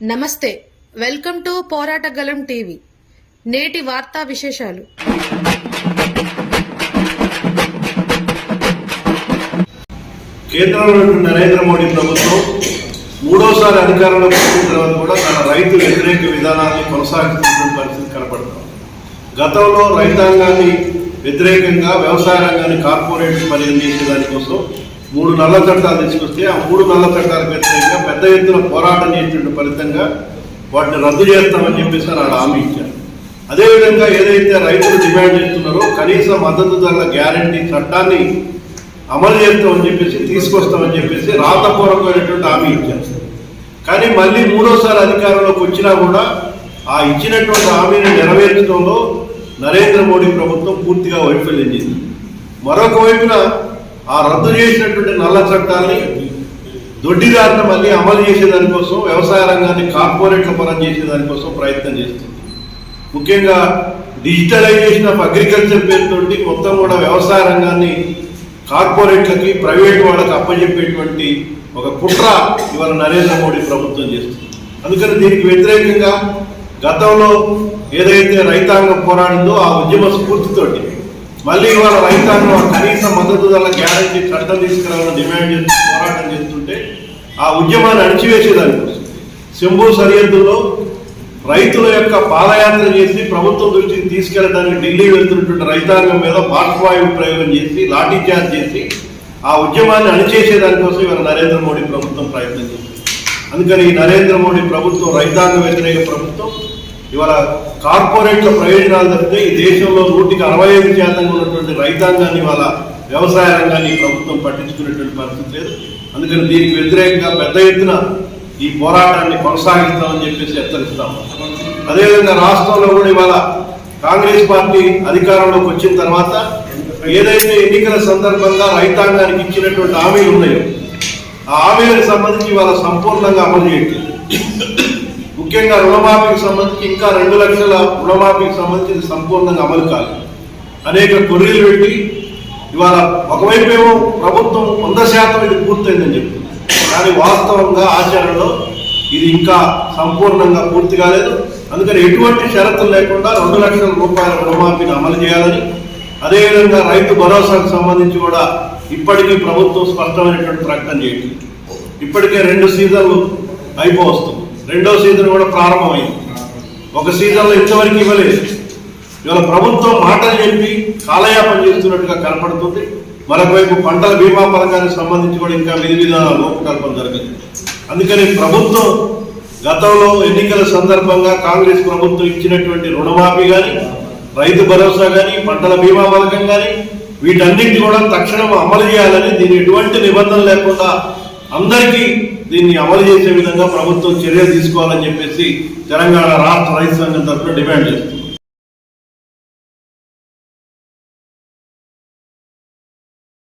నమస్తే welcome to పోరాటగలం TV. నేటి వార్తా విశేషాలు. కేంద్రంలో నరేంద్ర మోడీ ప్రభుత్వం మూడోసారి అధికారంలో వచ్చిన తర్వాత కూడా తన రైతు వ్యతిరేక విధానాన్ని కొనసాగిస్తున్న పరిస్థితి కనపడుతుంది. గతంలో రైతాంగాన్ని వ్యతిరేకంగా వ్యవసాయ రంగాన్ని కార్పొరేట్ పని చేసే దానికోసం మూడు నల్ల చట్టాలు తీసుకొస్తే ఆ మూడు నల్ల చట్టాలకు వ్యతిరేకంగా పెద్ద ఎత్తున పోరాటం చేసిన ఫలితంగా వాటిని రద్దు చేస్తామని చెప్పేసి ఆడ హామీ ఇచ్చారు. అదేవిధంగా ఏదైతే రైతులు డిమాండ్ చేస్తున్నారో కనీస మద్దతు ధరల గ్యారంటీ చట్టాన్ని అమలు చేస్తామని చెప్పేసి తీసుకొస్తామని చెప్పేసి రాతపూర్వకమైనటువంటి హామీ ఇచ్చారు. కానీ మళ్ళీ మూడోసారి అధికారంలోకి వచ్చినా కూడా ఆ ఇచ్చినటువంటి హామీని నెరవేర్చడంలో నరేంద్ర మోడీ ప్రభుత్వం పూర్తిగా వైఫల్యం చెందింది. మరొక వైపున ఆ రద్దు చేసినటువంటి నల్ల చట్టాన్ని దొడ్డిదారిన మళ్ళీ అమలు చేసేదానికోసం వ్యవసాయ రంగాన్ని కార్పొరేట్ల పరం చేసేదానికోసం ప్రయత్నం చేస్తుంది. ముఖ్యంగా డిజిటలైజేషన్ ఆఫ్ అగ్రికల్చర్ పేరుతోటి మొత్తం కూడా వ్యవసాయ రంగాన్ని కార్పొరేట్లకి ప్రైవేట్ వాళ్ళకి అప్పచెప్పేటువంటి ఒక కుట్ర ఇవాళ నరేంద్ర మోడీ ప్రభుత్వం చేస్తుంది. అందుకని దీనికి వ్యతిరేకంగా గతంలో ఏదైతే రైతాంగం పోరాడిందో ఆ ఉద్యమ స్ఫూర్తితోటి మళ్ళీ ఇవాళ రైతాంగం ఆ గ్యారంటీ చట్టం తీసుకురావాలని డిమాండ్ చేస్తూ పోరాటం చేస్తుంటే ఆ ఉద్యమాన్ని అణిచివేసేదానికోసం శంభు సరిహద్దుల్లో రైతుల యొక్క పాదయాత్ర చేసి ప్రభుత్వం దృష్టికి తీసుకెళ్ళడానికి ఢిల్లీ వెళ్తున్నటువంటి రైతాంగం మీద బాష్పవాయువు ప్రయోగం చేసి లాఠీ చార్జ్ చేసి ఆ ఉద్యమాన్ని అణిచేసేదానికోసం ఇవాళ నరేంద్ర మోడీ ప్రభుత్వం ప్రయత్నం చేస్తుంది. అందుకని ఈ నరేంద్ర మోడీ ప్రభుత్వం రైతాంగ వ్యతిరేక ప్రభుత్వం ఇవాళ కార్పొరేట్ల ప్రయోజనాలు తప్పితే ఈ దేశంలో నూటికి అరవై ఐదు శాతంగా ఉన్నటువంటి రైతాంగాన్ని ఇవాళ వ్యవసాయ రంగాన్ని ప్రభుత్వం పట్టించుకునేటువంటి పరిస్థితి లేదు. అందుకని దీనికి వ్యతిరేకంగా పెద్ద ఎత్తున ఈ పోరాటాన్ని కొనసాగిస్తామని చెప్పేసి హెచ్చరిస్తాం. అదేవిధంగా రాష్ట్రంలో కూడా ఇవాళ కాంగ్రెస్ పార్టీ అధికారంలోకి వచ్చిన తర్వాత ఏదైతే ఎన్నికల సందర్భంగా రైతాంగానికి ఇచ్చినటువంటి హామీలు ఉన్నాయో ఆ హామీలకు సంబంధించి ఇవాళ సంపూర్ణంగా అమలు చేయట్లేదు. ముఖ్యంగా రుణమాఫీకి సంబంధించి ఇంకా రెండు లక్షల రుణమాఫీకి సంబంధించి సంపూర్ణంగా అమలు కాలేదు. అనేక కొర్రీలు పెట్టి ఇవాళ ఒకవైపు ఏమో ప్రభుత్వం వంద శాతం ఇది పూర్తయిందని చెప్తుంది. కానీ వాస్తవంగా ఆచరణలో ఇది ఇంకా సంపూర్ణంగా పూర్తి కాలేదు. అందుకని ఎటువంటి షరతులు లేకుండా రెండు లక్షల రూపాయల రుణమాఫీని అమలు చేయాలని అదేవిధంగా రైతు భరోసాకు సంబంధించి కూడా ఇప్పటికీ ప్రభుత్వం స్పష్టమైనటువంటి ప్రకటన చేయండి ఇప్పటికే రెండు సీజన్లు అయిపోవస్తుంది రెండో సీజన్ కూడా ప్రారంభమైంది. ఒక సీజన్లో ఇంతవరకు ఇవ్వలేదు. ఇవాళ ప్రభుత్వం మాటలు చెప్పి కాలయాపన చేస్తున్నట్టుగా కనపడుతుంది. మరొకవైపు పంటల బీమా పథకానికి సంబంధించి కూడా ఇంకా విధి విధానాల లోపకల్పన జరగదు అందుకని ప్రభుత్వం గతంలో ఎన్నికల సందర్భంగా కాంగ్రెస్ ప్రభుత్వం ఇచ్చినటువంటి రుణమాఫీ కానీ రైతు భరోసా కానీ పంటల బీమా పథకం కానీ వీటన్నింటి కూడా తక్షణం అమలు చేయాలని దీని ఎటువంటి నిబంధన లేకుండా అందరికీ దీన్ని అమలు చేసే విధంగా ప్రభుత్వం చర్య తీసుకోవాలని చెప్పేసి తెలంగాణ రాష్ట్ర రైతు సంఘం తరఫున డిమాండ్ చేస్తుంది